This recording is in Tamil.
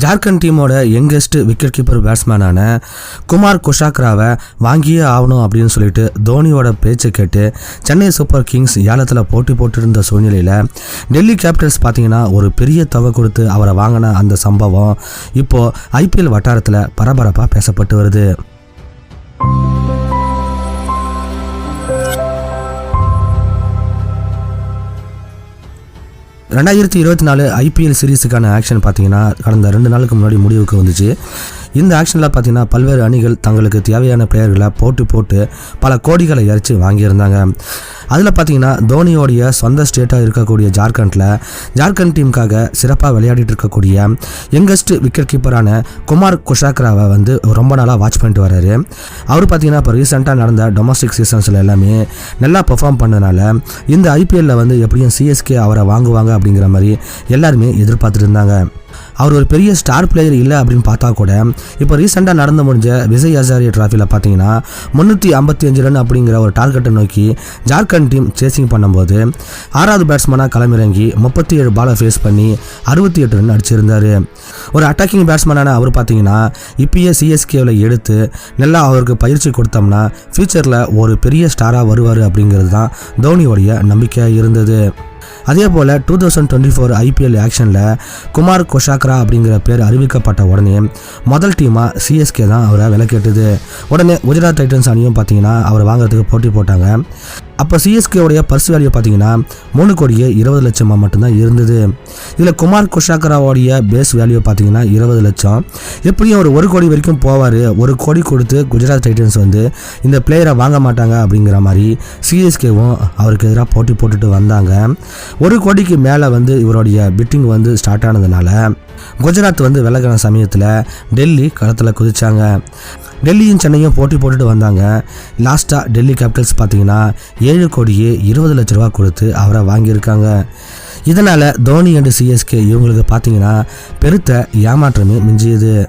ஜார்க்கண்ட் டீமோட யங்கஸ்ட் விக்கெட் கீப்பர் பேட்ஸ்மேனான குமார் குஷாக்ராவை வாங்கியே ஆகணும் அப்படின்னு சொல்லிட்டு தோனியோட பேச்சை கேட்டு சென்னை சூப்பர் கிங்ஸ் ஏலத்தில் போட்டி போட்டிருந்த சூழ்நிலையில் டெல்லி கேபிட்டல்ஸ் பார்த்தீங்கன்னா ஒரு பெரிய தொகை கொடுத்து அவரை வாங்கின அந்த சம்பவம் இப்போது ஐபிஎல் வட்டாரத்தில் பரபரப்பாக பேசப்பட்டு வருது. ரெண்டாயிரத்தி இருபத்தி நாலு ஐபிஎல் சீரீஸுக்கான ஆக்ஷன் பார்த்தீங்கன்னா கடந்த ரெண்டு நாளுக்கு முன்னாடி முடிவுக்கு வந்துச்சு. இந்த ஆக்ஷனில் பார்த்தீங்கன்னா பல்வேறு அணிகள் தங்களுக்கு தேவையான பிளேயர்களை போட்டு போட்டு பல கோடிகளை இறைச்சி வாங்கியிருந்தாங்க. அதில் பார்த்தீங்கன்னா தோனியோடைய சொந்த ஸ்டேட்டாக இருக்கக்கூடிய ஜார்க்கண்டில் ஜார்க்கண்ட் டீமுக்காக சிறப்பாக விளையாடிட்டு இருக்கக்கூடிய யங்கஸ்ட் விக்கெட் கீப்பரான குமார் குஷாக்ராவை வந்து ரொம்ப நாளாக வாட்ச் பண்ணிட்டு வர்றாரு. அவர் பார்த்தீங்கன்னா இப்போ ரீசெண்டாக நடந்த டொமஸ்டிக் சீசன்ஸில் எல்லாமே நல்லா பெர்ஃபார்ம் பண்ணனால இந்த ஐபிஎல்லில் வந்து எப்படியும் சிஎஸ்கே அவரை வாங்குவாங்க அப்படிங்கிற மாதிரி எல்லாருமே எதிர்பார்த்துட்டு இருந்தாங்க. அவர் ஒரு பெரிய ஸ்டார் பிளேயர் இல்லை அப்படின்னு பார்த்தா கூட இப்போ ரீசெண்டாக நடந்து முடிஞ்ச விஜய் ஹசாரியா ட்ராஃபியில் பார்த்தீங்கன்னா முந்நூற்றி ஐம்பத்தி அஞ்சு ரன் அப்படிங்கிற ஒரு டார்கெட்டை நோக்கி ஜார்க்கண்ட் டீம் சேசிங் பண்ணும்போது ஆறாவது பேட்ஸ்மேனாக களமிறங்கி முப்பத்தி ஏழு பாலை ஃபேஸ் பண்ணி அறுபத்தி எட்டு ரன் அடிச்சிருந்தார். ஒரு அட்டாக்கிங் பேட்ஸ்மேனான அவர் பார்த்தீங்கன்னா இப்பயே சிஎஸ்கேவில் எடுத்து நல்லா அவருக்கு பயிற்சி கொடுத்தோம்னா ஃப்யூச்சரில் ஒரு பெரிய ஸ்டாராக வருவார் அப்படிங்கிறது தான் தோனியோடைய நம்பிக்கையாக இருந்தது. அதே போல் two thousand twenty four IPL ஆக்ஷனில் குமார் கொஷாக்ரா அப்படிங்கிற பேர் அறிவிக்கப்பட்ட உடனே முதல் டீமாக சிஎஸ்கே தான் அவரை விலை உடனே குஜராத் டைட்டன்ஸ் அணியும் பார்த்தீங்கன்னா அவரை வாங்குறதுக்கு போட்டி போட்டாங்க. அப்போ சிஎஸ்கேவுடைய பர்ஸ் வேல்யூ பார்த்தீங்கன்னா மூணு கோடியே இருபது லட்சமாக மட்டும்தான் இருந்தது. இதில் குமார் குஷாக்கராவோடைய பேஸ் வேல்யூ பார்த்தீங்கன்னா இருபது லட்சம். எப்படியும் ஒரு ஒரு கோடி வரைக்கும் போவார். ஒரு கோடி கொடுத்து குஜராத் டைட்டன்ஸ் வந்து இந்த பிளேயரை வாங்க மாட்டாங்க அப்படிங்கிற மாதிரி சிஎஸ்கேவும் அவருக்கு எதிராக போட்டி போட்டுட்டு வந்தாங்க. ஒரு கோடிக்கு மேலே வந்து இவருடைய பிட்டிங் வந்து ஸ்டார்ட் ஆனதுனால குஜராத் வந்து விலகின சமயத்தில் டெல்லி களத்தில் குதிச்சாங்க. டெல்லியும் சென்னையும் போட்டி போட்டுட்டு வந்தாங்க. லாஸ்ட்டாக டெல்லி கேபிட்டல்ஸ் பார்த்தீங்கன்னா ஏழு கோடியே இருபது லட்ச ரூபா கொடுத்து அவரை வாங்கியிருக்காங்க. இதனால் தோனி அண்டு சிஎஸ்கே இவங்களுக்கு பார்த்தீங்கன்னா பெருத்த ஏமாற்றமே மிஞ்சியது.